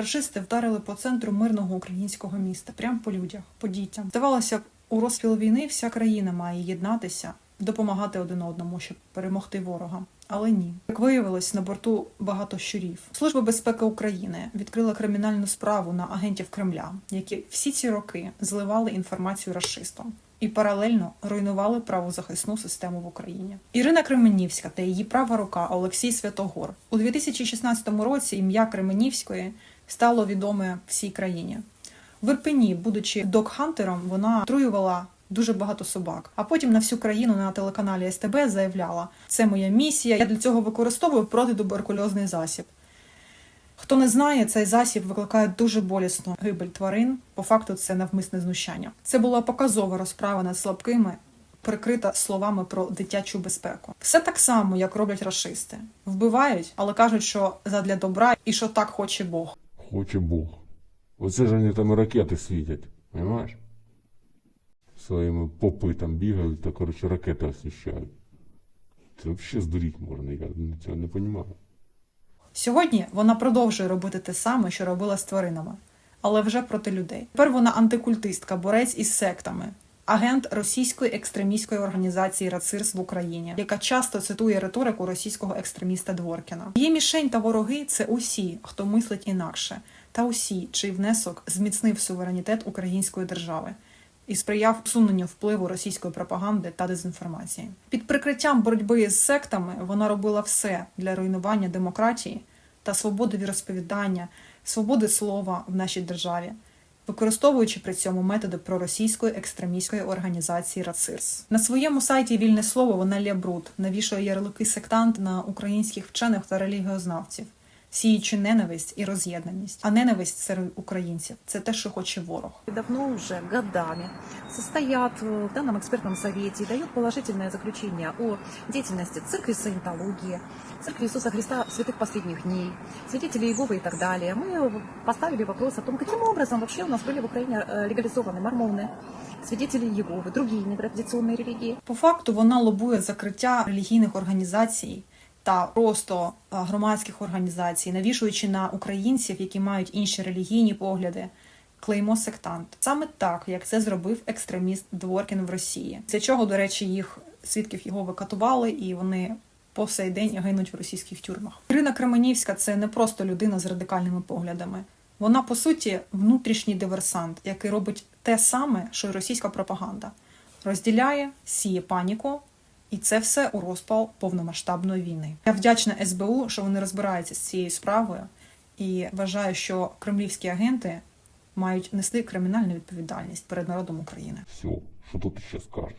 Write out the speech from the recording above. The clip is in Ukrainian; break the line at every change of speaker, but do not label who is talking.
Рашисти вдарили по центру мирного українського міста, прямо по людях, по дітям. Здавалося б, у розпіл війни вся країна має єднатися, допомагати один одному, щоб перемогти ворога. Але ні, як виявилось, на борту багато щурів. Служба безпеки України відкрила кримінальну справу на агентів Кремля, які всі ці роки зливали інформацію расистам і паралельно руйнували правозахисну систему в Україні. Ірина Кременівська та її права рука Олексій Святогор у 2016 році ім'я Кременівської стало відоме всій країні. В Ірпені, будучи док-хантером, вона отруювала дуже багато собак. А потім на всю країну на телеканалі СТБ заявляла: це моя місія. Я для цього використовую протитуберкульозний засіб. Хто не знає, цей засіб викликає дуже болісну гибель тварин. По факту, це навмисне знущання. Це була показова розправа над слабкими, прикрита словами про дитячу безпеку. Все так само, як роблять расисти. Вбивають, але кажуть, що задля добра і що так хоче Бог.
Хоче Бог. Оце ж вони там і ракети світять, понимаєш? Своїми попи там бігають та, коротше, ракети освіщають. Це взагалі здуріть можна, я цього не розумію.
Сьогодні вона продовжує робити те саме, що робила з тваринами, але вже проти людей. Тепер вона антикультистка, борець із сектами, агент російської екстремістської організації РАЦИРС в Україні, яка часто цитує риторику російського екстреміста Дворкіна. Її мішень та вороги це усі, хто мислить інакше, та усі, чий внесок зміцнив суверенітет української держави. І сприяв усуненню впливу російської пропаганди та дезінформації. Під прикриттям боротьби з сектами вона робила все для руйнування демократії та свободи віросповідання, свободи слова в нашій державі, використовуючи при цьому методи проросійської екстремістської організації РАЦИРС. На своєму сайті Вільне слово вона бруд, навішує ярлики сектант на українських вчених та релігіознавців, сіючи ненависть і роз'єднаність. А ненависть серед українців це те, що хоче ворог.
давно уже годами состоят в данном экспертном совете и дают положительное заключение о деятельности церкви саентологии, церкви Иисуса Христа святых последних дней, свидетелей Иеговы и так далее. Мы поставили вопрос о том, каким образом вообще у нас были в Украине э, легализованы мормоны, свидетели Иеговы, другие нетрадиционные религии.
По факту вона лобує закриття релігійних організацій та просто е, громадських організацій, навішуючи на українців, які мають інші релігійні погляди. Клеймо сектант саме так, як це зробив екстреміст Дворкін в Росії. Для чого, до речі, їх свідків його викатували, і вони по сей день гинуть в російських тюрмах. Ірина Кременівська це не просто людина з радикальними поглядами. Вона по суті внутрішній диверсант, який робить те саме, що й російська пропаганда розділяє, сіє паніку, і це все у розпал повномасштабної війни. Я вдячна СБУ, що вони розбираються з цією справою, і вважаю, що кремлівські агенти мають нести кримінальну відповідальність перед народом України.
Все, що тут ще скажеш?